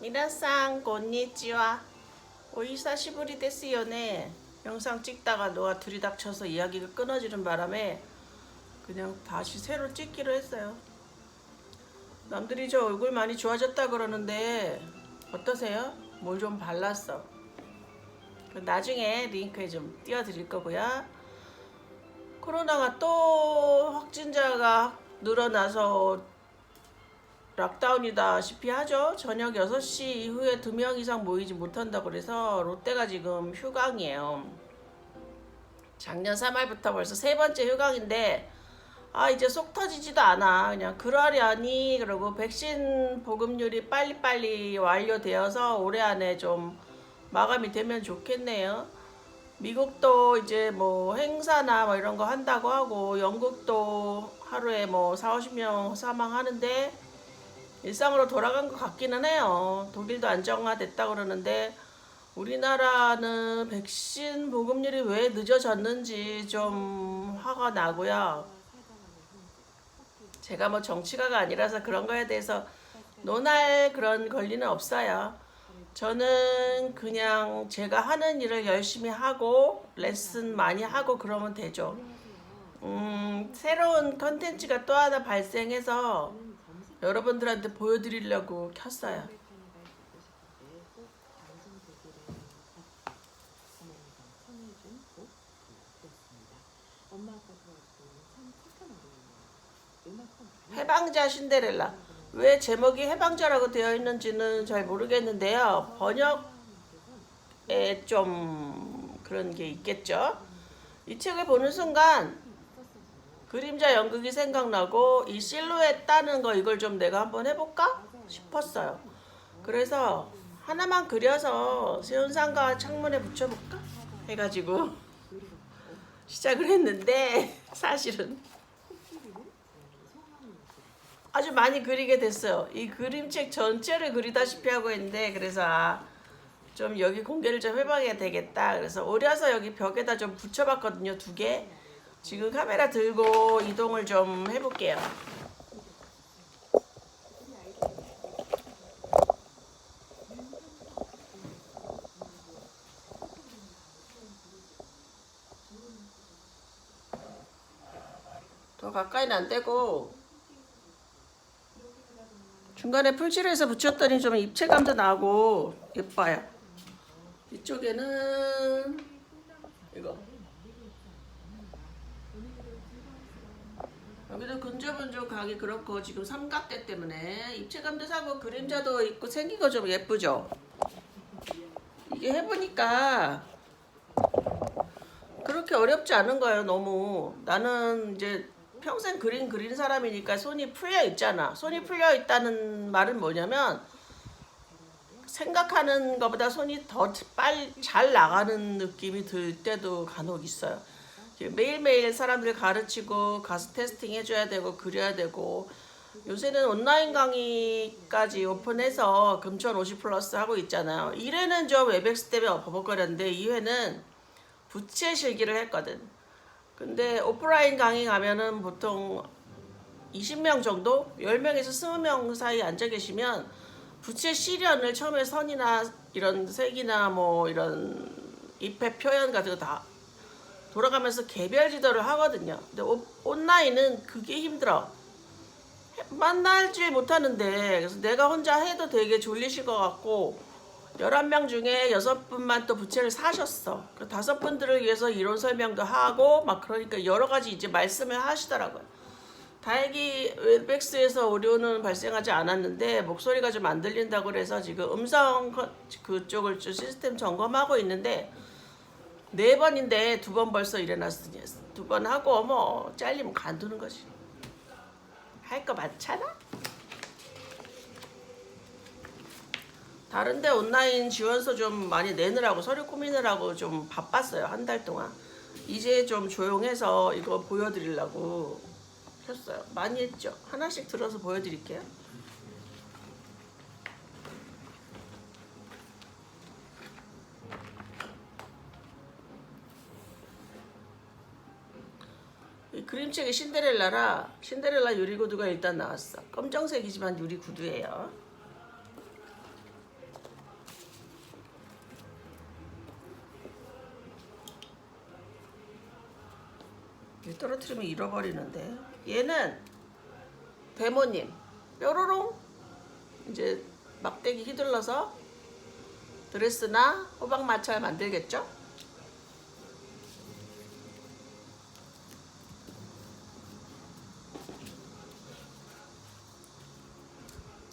미나상 곤니찌와 오이사시부리 데스요네 영상 찍다가 너가 들이닥쳐서 이야기가 끊어지는 바람에 그냥 다시 새로 찍기로 했어요. 남들이 저 얼굴 많이 좋아졌다 그러는데 어떠세요? 뭘 좀 발랐어. 그 나중에 링크에 좀 띄워드릴 거고요. 코로나가 또 확진자가 늘어나서 락다운이다시피 하죠. 저녁 6시 이후에 두명 이상 모이지 못한다고 그래서 롯데가 지금 휴강이에요. 작년 3월부터 벌써 세 번째 휴강인데 아 이제 속 터지지도 않아. 그냥 그러려니 그리고 백신 보급률이 빨리빨리 완료되어서 올해 안에 좀 마감이 되면 좋겠네요. 미국도 이제 뭐 행사나 뭐 이런 거 한다고 하고 영국도 하루에 뭐 4, 50명 사망하는데 일상으로 돌아간 것 같기는 해요. 독일도 안정화됐다 그러는데 우리나라는 백신 보급률이 왜 늦어졌는지 좀 화가 나고요. 제가 뭐 정치가가 아니라서 그런 거에 대해서 논할 그런 권리는 없어요. 저는 그냥 제가 하는 일을 열심히 하고 레슨 많이 하고 그러면 되죠. 음, 새로운 컨텐츠가 또 하나 발생해서 여러분들한테 보여드리려고 켰어요. 해방자 신데렐라. 왜 제목이 해방자라고 되어 있는지는 잘 모르겠는데요. 번역에 좀 그런 게 있겠죠. 이 책을 보는 순간 그림자 연극이 생각나고 이 실루엣 따는 거 이걸 좀 내가 한번 해볼까 싶었어요. 그래서 하나만 그려서 세운상가 창문에 붙여볼까 해가지고 시작을 했는데 사실은 아주 많이 그리게 됐어요. 이 그림책 전체를 그리다시피 하고 있는데 그래서 아, 좀 여기 공개를 좀 해봐야 되겠다. 그래서 오려서 여기 벽에다 좀 붙여봤거든요. 두 개. 지금 카메라 들고 이동을 좀 해볼게요. 더 가까이는 안 되고 중간에 풀칠해서 붙였더니 좀 입체감도 나고 예뻐요. 이쪽에는 이거 여기도 근접은 좀 가기 그렇고 지금 삼각대 때문에 입체감도 사고 그림자도 있고 생긴 거 좀 예쁘죠? 이게 해보니까 그렇게 어렵지 않은 거예요 너무. 나는 이제 평생 그림 그린 사람이니까 손이 풀려 있잖아. 손이 풀려 있다는 말은 뭐냐면 생각하는 것보다 손이 더 빨리 잘 나가는 느낌이 들 때도 간혹 있어요 매일매일 사람들 가르치고 가서 테스팅 해줘야 되고 그려야 되고 요새는 온라인 강의까지 오픈해서 금천 50 플러스 하고 있잖아요 1회는 좀 웨백스 때문에 버벅거렸는데 2회는 부채 실기를 했거든 근데 오프라인 강의 가면은 보통 20명 정도? 10명에서 20명 사이 앉아 계시면 부채 실현을 처음에 선이나 이런 색이나 뭐 이런 잎의 표현 같은 거 다 돌아가면서 개별 지도를 하거든요. 근데 오, 온라인은 그게 힘들어. 해- 만날지 못하는데 그래서 내가 혼자 해도 되게 졸리실 것 같고 11명 중에 6분만 또 부채를 사셨어. 그 다섯 분들을 위해서 이론 설명도 하고 막 그러니까 여러 가지 이제 말씀을 하시더라고요. 다행히 웹백스에서 오류는 발생하지 않았는데 목소리가 좀 안 들린다고 그래서 지금 음성 컨- 그쪽을 좀 시스템 점검하고 있는데 네 번인데 두 번 벌써 일어났으니 두 번 하고 뭐 잘리면 간두는 거지. 할 거 많잖아. 다른데 온라인 지원서 좀 많이 내느라고 서류 꾸미느라고 좀 바빴어요 한 달 동안 이제 좀 조용해서 이거 보여드리려고 켰어요 많이 했죠 하나씩 들어서 보여드릴게요 춤추기 신데렐라라. 신데렐라 유리구두가 일단 나왔어. 검정색이지만 유리구두예요. 떨어뜨리면 잃어버리는데. 얘는 대모님. 뾰로롱. 이제 막대기 휘둘러서 드레스나 호박 마차를 만들겠죠?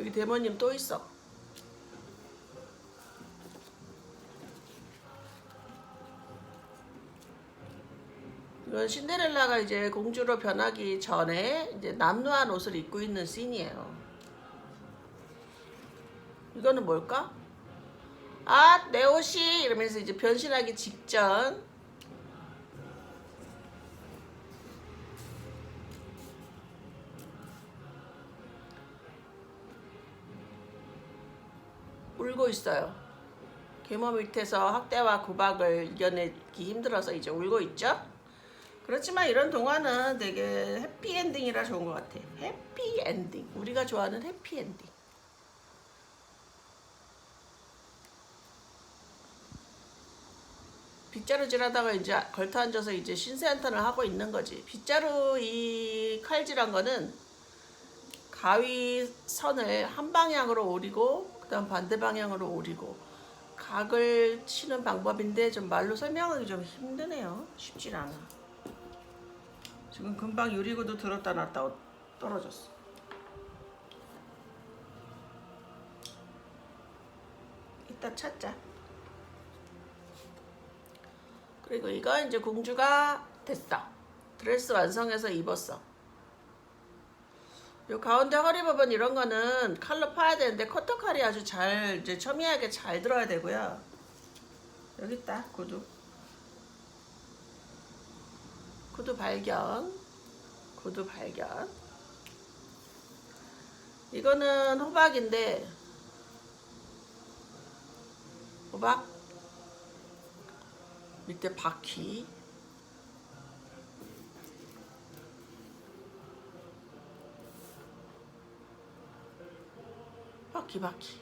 여기 데모님 또 있어. 이건 신데렐라가 이제 공주로 변하기 전에 이제 남루한 옷을 입고 있는 씬이에요. 이거는 뭘까? 아, 내 옷이 이러면서 이제 변신하기 직전 울고 있어요. 계모 밑에서 학대와 구박을 이겨내기 힘들어서 이제 울고 있죠. 그렇지만 이런 동화는 되게 해피 엔딩이라 좋은 것 같아. 해피 엔딩. 우리가 좋아하는 해피 엔딩. 빗자루질 하다가 이제 걸터 앉아서 이제 신세 한탄을 하고 있는 거지. 빗자루 이 칼질한 거는 가위 선을 한 방향으로 오리고 그다음 반대 방향으로 오리고 각을 치는 방법인데 좀 말로 설명하기 좀 힘드네요. 쉽진 않아. 지금 금방 유리구도 들었다 놨다 떨어졌어. 이따 찾자. 그리고 이거 이제 공주가 됐어. 드레스 완성해서 입었어. 요 가운데 허리 부분 이런 거는 칼로 파야 되는데 커터 칼이 아주 잘 이제 첨예하게 잘 들어야 되고요. 여기 있다 구두. 구두 발견. 구두 발견. 이거는 호박인데 호박 밑에 바퀴 바퀴 바퀴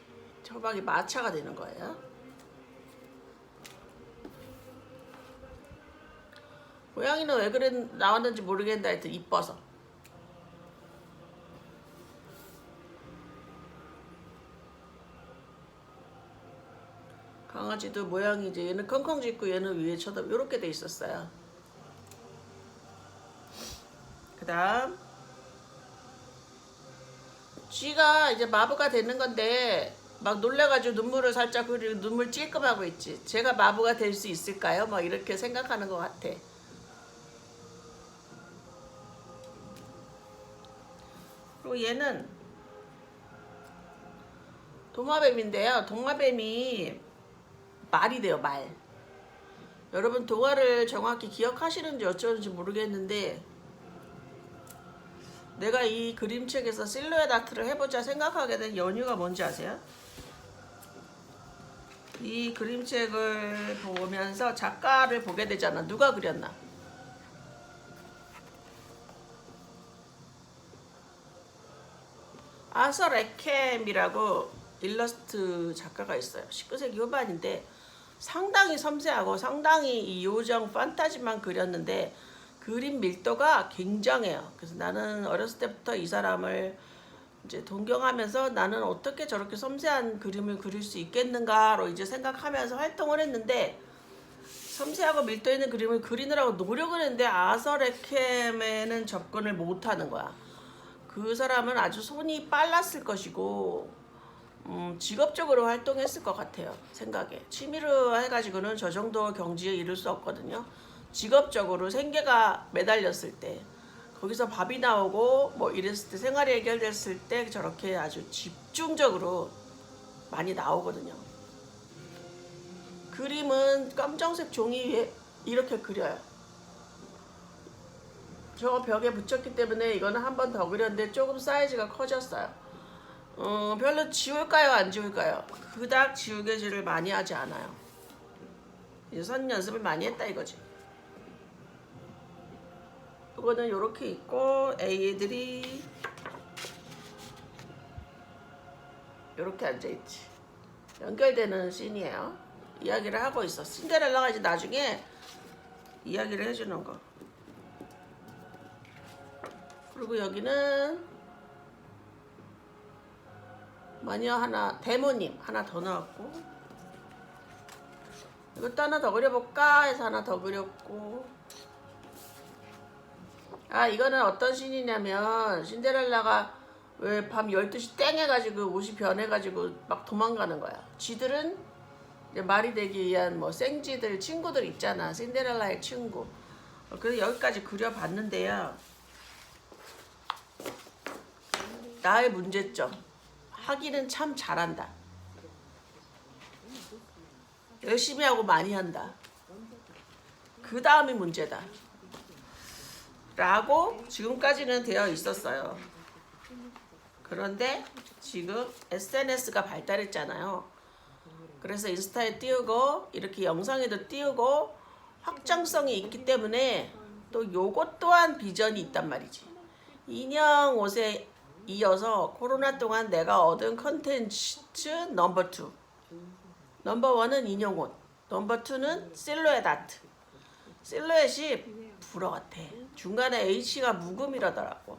호박이 마차가 되는 거예요. 고양이는 왜 그래 나왔는지 모르겠는데 하여튼 이뻐서 강아지도 모양이 이제 얘는 컹컹 짖고 얘는 위에 쳐다 이렇게 돼 있었어요. 그 다음 쥐가 이제 마부가 되는 건데 막 놀래가지고 눈물을 살짝 흐리고 눈물 찔끔하고 있지. 제가 마부가 될 수 있을까요? 막 이렇게 생각하는 것 같아. 그리고 얘는 도마뱀인데요. 도마뱀이 말이 돼요, 말. 여러분 동화를 정확히 기억하시는지 어쩌는지 모르겠는데 내가 이 그림책에서 실루엣 아트를 해보자 생각하게 된 연유가 뭔지 아세요? 이 그림책을 보면서 작가를 보게 되잖아. 누가 그렸나? 아서 레켐이라고 일러스트 작가가 있어요. 19세기 후반인데 상당히 섬세하고 상당히 이 요정 판타지만 그렸는데 그림 밀도가 굉장해요. 그래서 나는 어렸을 때부터 이 사람을 이제 동경하면서 나는 어떻게 저렇게 섬세한 그림을 그릴 수 있겠는가로 이제 생각하면서 활동을 했는데 섬세하고 밀도 있는 그림을 그리느라고 노력을 했는데 아서레켐에는 접근을 못하는 거야. 그 사람은 아주 손이 빨랐을 것이고 음, 직업적으로 활동했을 것 같아요. 생각에 취미로 해가지고는 저 정도 경지에 이를 수 없거든요. 직업적으로 생계가 매달렸을 때 거기서 밥이 나오고 뭐 이랬을 때 생활이 해결됐을 때 저렇게 아주 집중적으로 많이 나오거든요. 그림은 검정색 종이 위에 이렇게 그려요. 저 벽에 붙였기 때문에 이거는 한 번 더 그렸는데 조금 사이즈가 커졌어요. 어, 별로 지울까요? 안 지울까요? 그닥 지우개질을 많이 하지 않아요. 이제 선 연습을 많이 했다 이거지. 이거는 이렇게 있고 애들이 이렇게 앉아있지. 연결되는 씬이에요. 이야기를 하고 있어. 신데렐라가 이제 나중에 이야기를 해주는 거. 그리고 여기는 마녀 하나 데모님 하나 더 나왔고 이것도 하나 더 그려볼까 해서 하나 더 그렸고 아 이거는 어떤 신이냐면 신데렐라가 왜 밤 12시 땡 해가지고 옷이 변해가지고 막 도망가는 거야. 쥐들은 말이 되기 위한 뭐 생쥐들 친구들 있잖아. 신데렐라의 친구. 어, 그래서 여기까지 그려봤는데요. 나의 문제점. 하기는 참 잘한다. 열심히 하고 많이 한다. 그 다음이 문제다 라고 지금까지는 되어 있었어요 그런데 지금 SNS가 발달했잖아요 그래서 인스타에 띄우고 이렇게 영상에도 띄우고 확장성이 있기 때문에 또 요것 또한 비전이 있단 말이지. 인형 옷에 이어서 코로나 동안 내가 얻은 컨텐츠 넘버 투. 넘버 원은 인형 옷. 넘버 투는 실루엣 아트. 실루엣이 불어 같아. 중간에 H가 묵음이라더라고.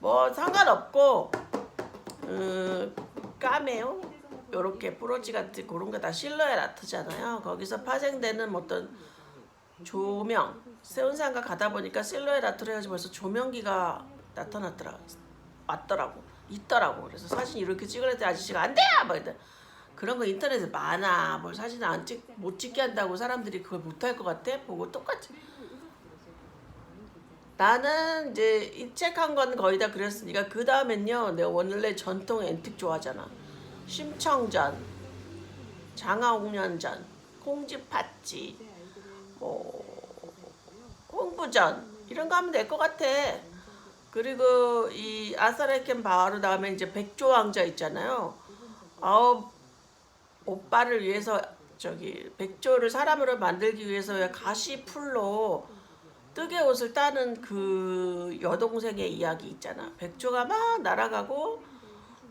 뭐 상관없고 음, 까메오 요렇게 브로치 같은 그런 거 다 실루엣 아트잖아요. 거기서 파생되는 어떤 조명. 세운상가 가다 보니까 실루엣 아트로 해가지고 벌써 조명기가 나타났더라 왔더라고. 있더라고. 그래서 사진 이렇게 찍으랬더니 아저씨가 안 돼! 막 이래 그런 거 인터넷에 많아. 뭘 사진 안 찍 못 찍게 한다고 사람들이 그걸 못할 것 같아? 보고 똑같이 나는 이제 이 책 한 건 거의 다 그랬으니까 그 다음엔요 내가 원래 전통 앤틱 좋아하잖아. 심청전 장화옥년전 콩쥐팥쥐 뭐 홍부전 이런 거 하면 될 것 같아. 그리고 이 아사레켄 바하루 다음에 이제 백조 왕자 있잖아요. 아홉 오빠를 위해서 저기 백조를 사람으로 만들기 위해서 왜 가시 풀로 뜨개 옷을 따는 그 여동생의 이야기 있잖아. 백조가 막 날아가고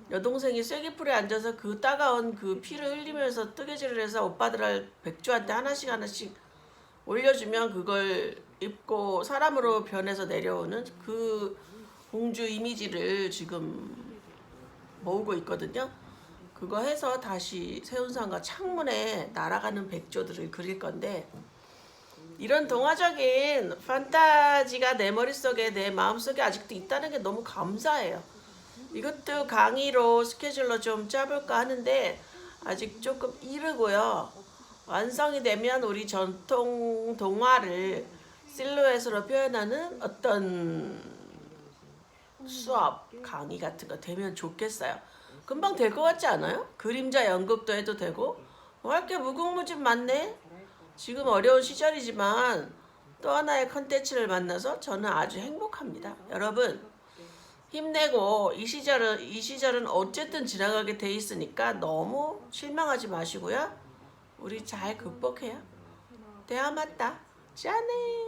여동생이 쐐기풀에 앉아서 그 따가운 그 피를 흘리면서 뜨개질을 해서 오빠들 백조한테 하나씩 하나씩 올려주면 그걸 입고 사람으로 변해서 내려오는 그 공주 이미지를 지금 모으고 있거든요. 그거 해서 다시 세운상과 창문에 날아가는 백조들을 그릴 건데 이런 동화적인 판타지가 내 머릿속에 내 마음속에 아직도 있다는 게 너무 감사해요. 이것도 강의로 스케줄로 좀 짜볼까 하는데 아직 조금 이르고요. 완성이 되면 우리 전통 동화를 실루엣으로 표현하는 어떤 수업 강의 같은 거 되면 좋겠어요. 금방 될 것 같지 않아요? 그림자 연극도 해도 되고 뭐 할게 무궁무진 많네. 지금 어려운 시절이지만 또 하나의 컨텐츠를 만나서 저는 아주 행복합니다. 여러분 힘내고 이 시절은 이 시절은 어쨌든 지나가게 돼 있으니까 너무 실망하지 마시고요. 우리 잘 극복해요. 대화 맞다. 짠해.